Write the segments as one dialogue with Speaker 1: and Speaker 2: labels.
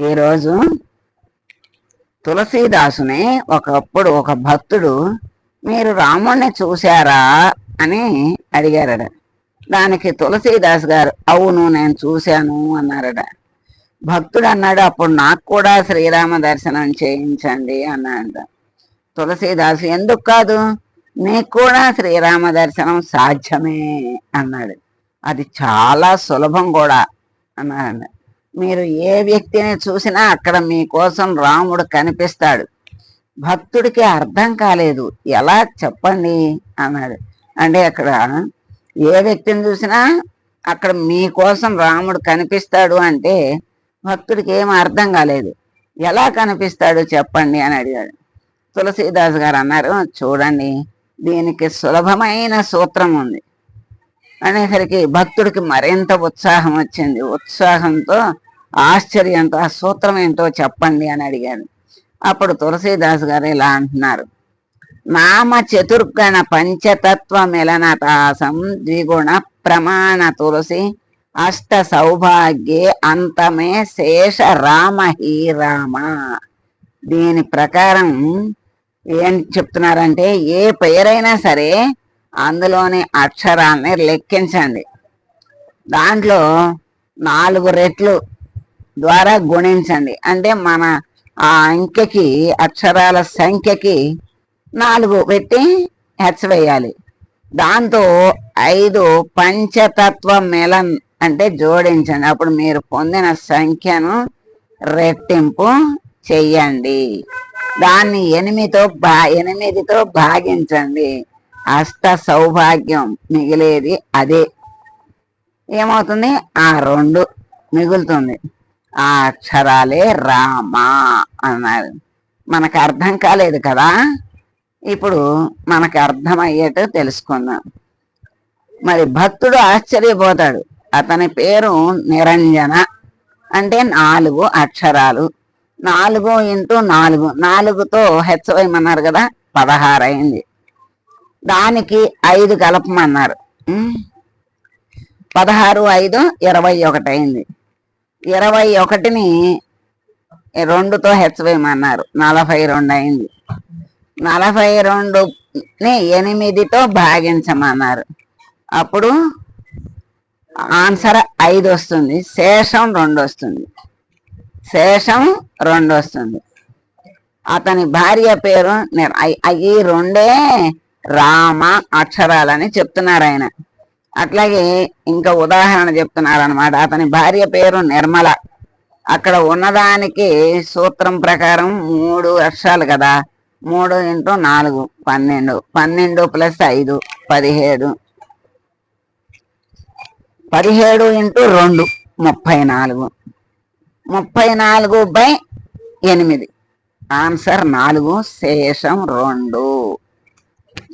Speaker 1: ఈరోజు తులసీదాసుని ఒకప్పుడు ఒక భక్తుడు మీరు రాముణ్ణి చూశారా? అని అడిగారట. దానికి తులసీదాస్ గారు అవును నేను చూశాను అన్నారట. భక్తుడు అన్నాడు అప్పుడు నాకు కూడా శ్రీరామ దర్శనం చేయించండి అన్నాడు తులసీదాసు ఎందుకు కాదు? నీకు కూడా శ్రీరామ దర్శనం సాధ్యమే అన్నాడు. అది చాలా సులభం కూడా అన్నాడు మీరు ఏ వ్యక్తిని చూసినా అక్కడ మీకోసం రాముడు కనిపిస్తాడు. భక్తుడికి అర్థం కాలేదు. ఎలా చెప్పండి? అన్నాడు. అంటే అక్కడ ఏ వ్యక్తిని చూసినా అక్కడ మీకోసం రాముడు కనిపిస్తాడు అంటే భక్తుడికి ఏం అర్థం కాలేదు. ఎలా కనిపిస్తాడు చెప్పండి? అని అడిగాడు. తులసీదాస్ గారు అన్నారు చూడండి దీనికి సులభమైన సూత్రం ఉంది. అనేసరికి భక్తుడికి మరింత ఉత్సాహం వచ్చింది. ఉత్సాహంతో ఆశ్చర్యంతో ఆ సూత్రం ఏంటో చెప్పండి అని అడిగాడు అప్పుడు తులసీదాస్ గారు ఇలా అంటున్నారు. నామ చతుర్గణ పంచతత్వ మిలనతాసం ద్విగుణ ప్రమాణ తులసి అష్ట సౌభాగ్యే అంతమే శేష రామ హీ రామ. దీని ప్రకారం ఏం చెప్తున్నారంటే ఏ పేరైనా సరే అందులోని అక్షరాల్ని లెక్కించండి. దాంట్లో నాలుగు రెట్లు ద్వారా గుణించండి. అంటే మన ఆ అంకెకి అక్షరాల సంఖ్యకి నాలుగు పెట్టి హెచ్చవేయాలి దాంతో ఐదు పంచతత్వ మెలన్ అంటే జోడించండి. అప్పుడు మీరు పొందిన సంఖ్యను రెట్టింపు చెయ్యండి. దాన్ని ఎనిమిదితో భా ఎనిమిదితో భాగించండి. అష్ట సౌభాగ్యం మిగిలేది అదే. ఏమవుతుంది? ఆ రెండు మిగులుతుంది. ఆ అక్షరాలే రామ అన్నారు. మనకు అర్థం కాలేదు కదా? ఇప్పుడు మనకు అర్థమయ్యేట్టు తెలుసుకుందాం. మరి భక్తుడు ఆశ్చర్యపోతాడు. అతని పేరు నిరంజన. అంటే నాలుగు అక్షరాలు. నాలుగు ఇంటూ నాలుగు. నాలుగుతో హెచ్చవేయమన్నారు కదా? పదహారు అయింది దానికి ఐదు కలపమన్నారు. పదహారు ఐదు ఇరవై ఒకటి అయింది ఇరవై ఒకటిని రెండుతో హెచ్చవేయమన్నారు. నలభై రెండు అయింది. నలభై రెండుని ఎనిమిదితో భాగించమన్నారు. అప్పుడు ఆన్సర్ ఐదు వస్తుంది. శేషం రెండు వస్తుంది. శేషం రెండు వస్తుంది. అతని భార్య పేరు నిర్- ఈ రెండే రామ అక్షరాలని చెప్తున్నారు ఆయన. అట్లాగే ఇంకా ఉదాహరణ చెప్తున్నారు అనమాట అతని భార్య పేరు నిర్మల. అక్కడ ఉన్నదానికి సూత్రం ప్రకారం మూడు అక్షరాలు కదా. మూడు ఇంటూ నాలుగు పన్నెండు. పన్నెండు ప్లస్ ఐదు పదిహేడు. పదిహేడు ఇంటూ రెండు ముప్పై నాలుగు. ముప్పై నాలుగు బై ఎనిమిది. ఆన్సర్ నాలుగు శేషం రెండు.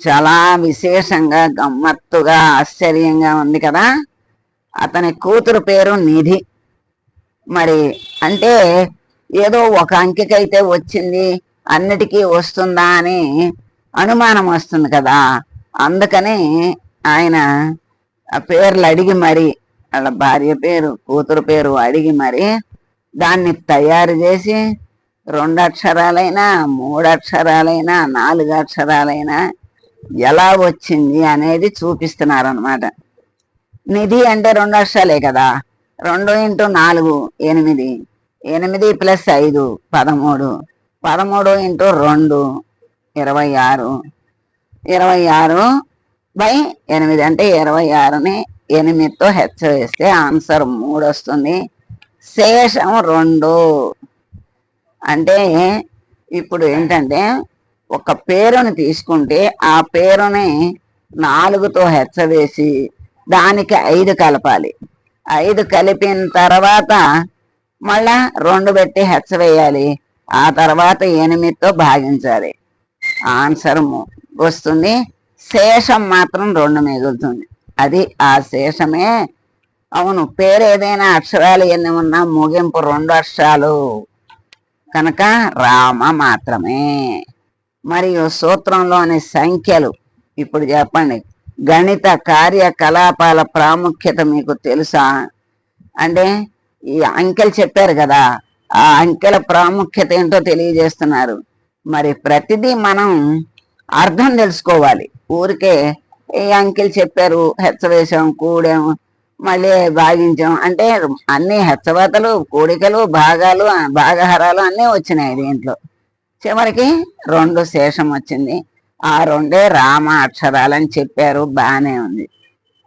Speaker 1: చాలా విశేషంగా గమ్మత్తుగా ఆశ్చర్యంగా ఉంది కదా? అతని కూతురు పేరు నిధి. మరి అంటే ఏదో ఒక అంకెకైతే వచ్చింది అన్నిటికీ వస్తుందా అని అనుమానం వస్తుంది కదా? అందుకని ఆయన ఆ పేర్లు అడిగి మరి వాళ్ళ భార్య పేరు కూతురు పేరు అడిగి మరి దాన్ని తయారు చేసి రెండు అక్షరాలైనా మూడు అక్షరాలైనా నాలుగు అక్షరాలైనా ఎలా వచ్చింది అనేది చూపిస్తున్నారు అనమాట నిధి అంటే రెండు అక్షరాలే కదా. రెండు ఇంటూ నాలుగు ఎనిమిది. ఎనిమిది ప్లస్ ఐదు పదమూడు. పదమూడు ఇంటూ రెండు ఇరవై ఆరు. ఇరవై ఆరు బై ఎనిమిది అంటే ఇరవై ఆరుని ఎనిమిదితో హెచ్చ వేస్తే ఆన్సర్ మూడు వస్తుంది. శేషం రెండు. అంటే ఇప్పుడు ఏంటంటే ఒక పేరుని తీసుకుంటే ఆ పేరుని నాలుగుతో హెచ్చవేసి దానికి ఐదు కలపాలి. ఐదు కలిపిన తర్వాత మళ్ళా రెండు పెట్టి హెచ్చవేయాలి ఆ తర్వాత ఎనిమిదితో భాగించాలి. ఆన్సర్ ము- వస్తుంది. శేషం మాత్రం రెండు మిగులుతుంది. అది ఆ శేషమే. అవును పేరు ఏదైనా అక్షరాలు ఎన్ని ఉన్నా ముగింపు రెండు అక్షరాలు. కనుక రామ మాత్రమే. మరియు సూత్రంలోని సంఖ్యలు. ఇప్పుడు చెప్పండి. గణిత కార్యకలాపాల ప్రాముఖ్యత మీకు తెలుసా? అంటే ఈ అంకెలు చెప్పారు కదా ఆ అంకెల ప్రాముఖ్యత ఏంటో తెలియజేస్తున్నారు. మరి ప్రతిదీ మనం అర్థం తెలుసుకోవాలి. ఊరికే ఈ అంకెలు చెప్పారు హెచ్చవేశాం కూడాం మళ్ళీ భాగించాం. అంటే అన్ని హెచ్చవతలు కూడికలు భాగాలు భాగహారాలు అన్నీ వచ్చినాయి దీంట్లో. చివరికి రెండు శేషం వచ్చింది. ఆ రెండే రామ అక్షరాలని చెప్పారు. బాగానే ఉంది.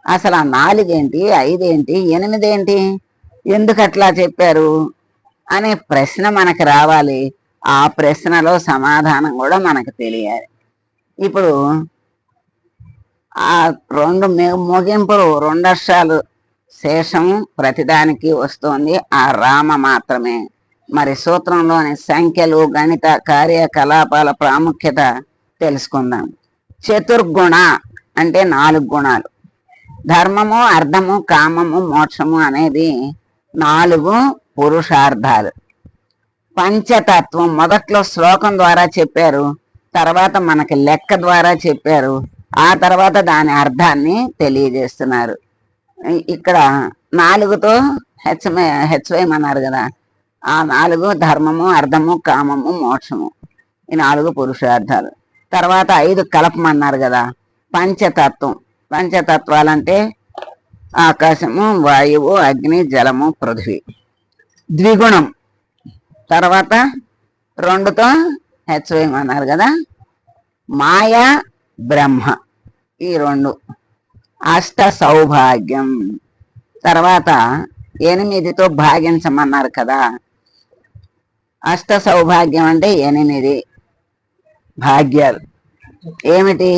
Speaker 1: అసలు ఆ నాలుగేంటి? ఐదేంటి? ఎనిమిదేంటి? ఎందుకు అట్లా చెప్పారు? అనే ప్రశ్న మనకు రావాలి. ఆ ప్రశ్నలో సమాధానం కూడా మనకు తెలియాలి. ఇప్పుడు ఆ రెండు ముగింపులు రెండు అక్షరాలు శేషం ప్రతిదానికి వస్తోంది. ఆ రామ మాత్రమే. మరి సూత్రంలోని సంఖ్యలు గణిత కార్యకలాపాల ప్రాముఖ్యత తెలుసుకుందాం. చతుర్గుణ అంటే నాలుగు గుణాలు. ధర్మము అర్థము కామము మోక్షము అనేది నాలుగు పురుషార్థాలు. పంచతత్వం మొదట్లో శ్లోకం ద్వారా చెప్పారు తర్వాత మనకి లెక్క ద్వారా చెప్పారు ఆ తర్వాత దాని అర్థాన్ని తెలియజేస్తున్నారు. ఇక్కడ నాలుగుతో హెచ్ హెచ్చవేయమన్నారు కదా ఆ నాలుగు ధర్మము అర్థము కామము మోక్షము. ఈ నాలుగు పురుషార్థాలు. తర్వాత ఐదు కలపమన్నారు కదా పంచతత్వం. పంచతత్వాలంటే ఆకాశము వాయువు అగ్ని జలము పృథ్వీ. ద్విగుణం. తర్వాత రెండుతో హెచ్చవేయమన్నారు కదా మాయ బ్రహ్మ. ఈ రెండు. అష్ట సౌభాగ్యం. తర్వాత ఎనిమిదితో భాగించమన్నారు కదా అష్ట సౌభాగ్యం అంటే ఎనిమిది భాగ్యాలు. ఏమిటి?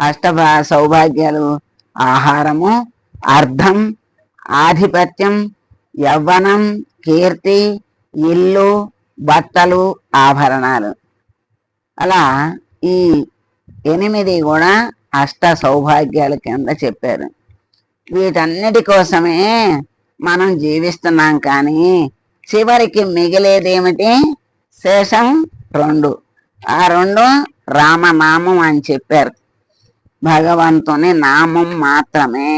Speaker 1: అష్ట సౌభాగ్యాలు ఆహారము అర్థం ఆధిపత్యం యవ్వనం కీర్తి ఇల్లు బట్టలు ఆభరణాలు. అలా ఈ ఎనిమిది కూడా అష్ట సౌభాగ్యాల కింద చెప్పారు. వీటన్నిటి కోసమే మనం జీవిస్తున్నాం కానీ చివరికి మిగిలేదేమిటి? శేషం రెండు. ఆ రెండు రామనామం అని చెప్పారు. భగవంతుని నామం మాత్రమే.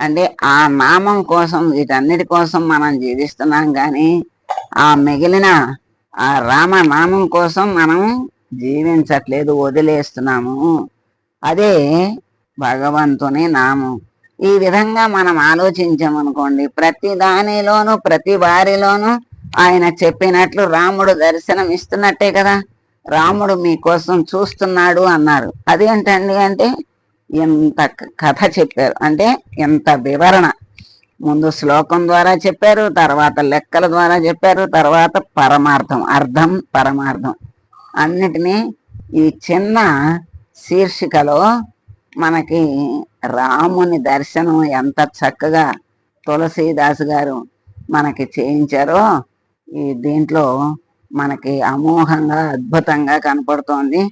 Speaker 1: అంటే ఆ నామం కోసం వీటన్నిటి కోసం మనం జీవిస్తున్నాం కానీ ఆ మిగిలిన ఆ రామనామం కోసం మనం జీవించట్లేదు వదిలేస్తున్నాము. అదే భగవంతుని నామం. ఈ విధంగా మనం ఆలోచించామనుకోండి ప్రతి దానిలోనూ ప్రతి వారిలోనూ ఆయన చెప్పినట్లు రాముడు దర్శనం ఇస్తున్నట్టే కదా. రాముడు మీకోసం చూస్తున్నాడు అన్నారు. అదేంటండి అంటే ఎంత కథ చెప్పారు. అంటే ఎంత వివరణ. ముందు శ్లోకం ద్వారా చెప్పారు తర్వాత లెక్కల ద్వారా చెప్పారు తర్వాత పరమార్థం అర్థం పరమార్థం. అన్నిటినీ ఈ చిన్న శీర్షికలో మనకి రాముని దర్శనం ఎంత చక్కగా తులసీదాస్ గారు మనకి చేయించారో ఈ దీంట్లో మనకి అమోఘంగా అద్భుతంగా కనపడుతోంది.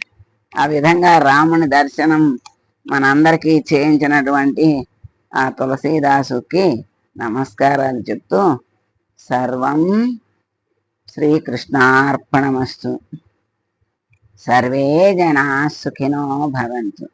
Speaker 1: ఆ విధంగా రాముని దర్శనం మనందరికీ చేయించినటువంటి ఆ తులసీదాసుకి నమస్కారాలు చెప్తూ సర్వం శ్రీకృష్ణార్పణమస్తు. సర్వే జనా సుఖినో భవంతు.